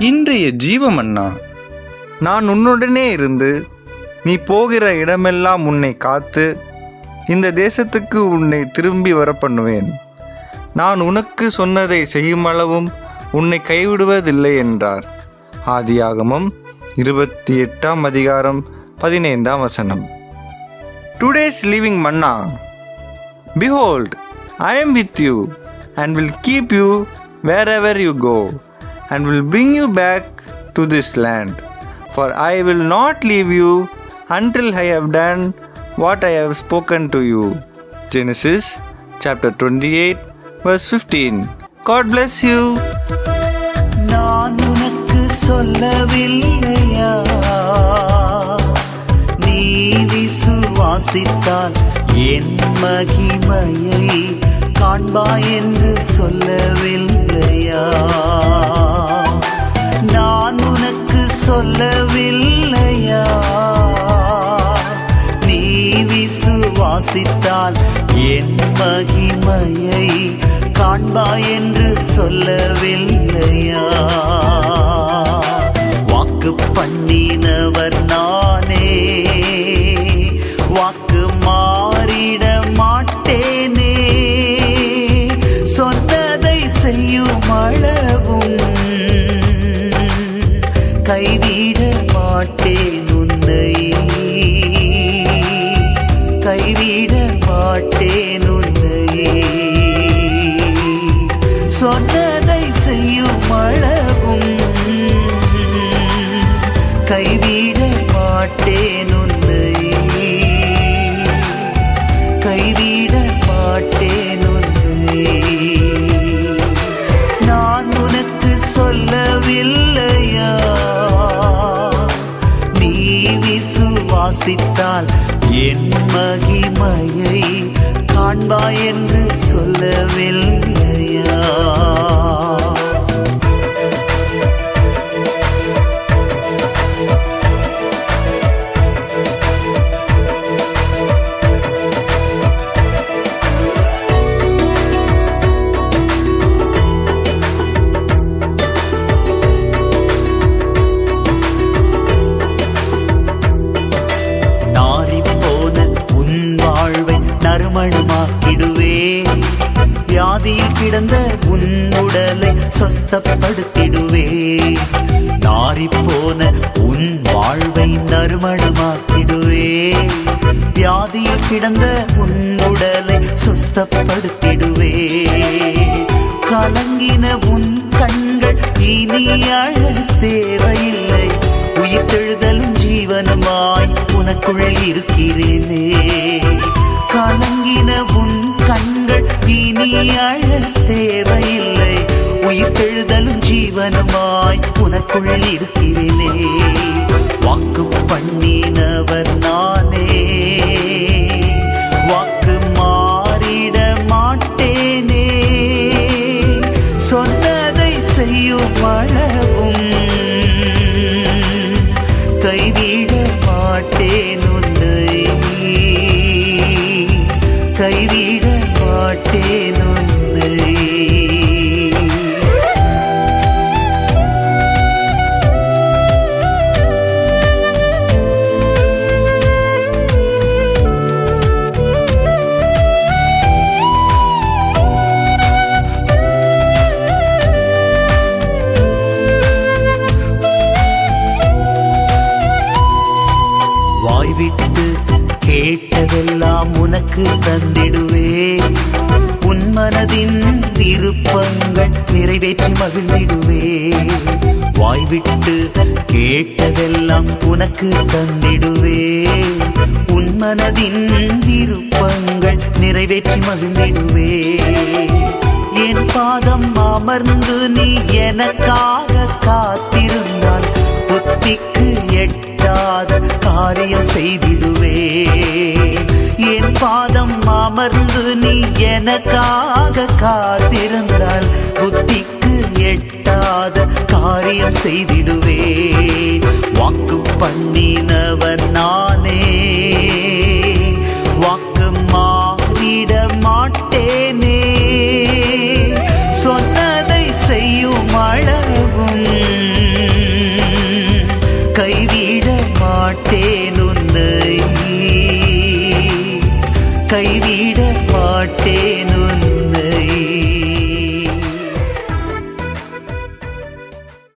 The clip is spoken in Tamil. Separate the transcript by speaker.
Speaker 1: இன்றைய ஜீவமன்னா
Speaker 2: நான் உன்னுடனே இருந்து நீ போகிற இடமெல்லாம் உன்னை காத்து இந்த தேசத்துக்கு உன்னை திரும்பி வர பண்ணுவேன் நான் உனக்கு சொன்னதை செய்யுமளவும் உன்னை கைவிடுவதில்லை என்றார். ஆதியாகமம் இருபத்தி எட்டாம் அதிகாரம் பதினைந்தாம் வசனம் today's living manna behold I am with you and will keep you wherever you go and will bring you back to this land for I will not leave you until I have done what I have spoken to you Genesis chapter twenty eight verse fifteen God
Speaker 3: bless you சொல்லவில்லையா? நீ விசுவாசித்தால் என் மகிமையை காண்பாய் என்று சொல்லவில்லையா? நான் உனக்கு சொல்லவில்லையா? நீ விசுவாசித்தால் என் மகிமையை காண்பாய் என்று சொல்லவில்லையா? வாக்கு பண்ணினவர் நானே. வாக்கு மாறிட மாட்டேனே. சொன்னதை செய்யும் அளவும். கைவி வாசித்தால் என் மகிமையை காண்பாய் என்று சொல்லவில்லை. கிடந்த உன் உடலை சொஸ்தப்படுத்திடுவே. நாறிப் போன உன் வாழ்வை நறுமணமாக்கிடுவே. வியாதியில் கிடந்த உன் உடலை சொஸ்தப்படுத்திடுவே. கலங்கின உன் கண்கள் இனி அழ உயிர்த்தெழுதலும் ஜீவனுமாய் உனக்குள் இருக்கிறேனே. வாக்கு பண்ணினவர் நானே. வாக்கு மாறிட மாட்டேனே. சொன்னதை செய்யும் அளவும் கைதி விட்டு கேட்டதெல்லாம் உனக்கு தந்திடுவே உன் மனதின் திருப்பங்கள் நிறைவேற்றி மகிழ்ந்திடுவே வாய்விட்டு கேட்டதெல்லாம் உனக்கு தந்திடுவே உன் மனதின் திருப்பங்கள் நிறைவேற்றி மகிழ்ந்திடுவே என் பாதம் அமர்ந்து நீ எனக்காக காத்திருந்தால் புத்திக்கு எட்டாத கா காரியம் செய்திடுவே. என் பாதம் அமர்ந்து நீ எனக்காக காத்திருந்தால் புத்திக்கு எட்டாத காரியம் செய்திடுவே வாக்கு பண்ணினவன் நானே.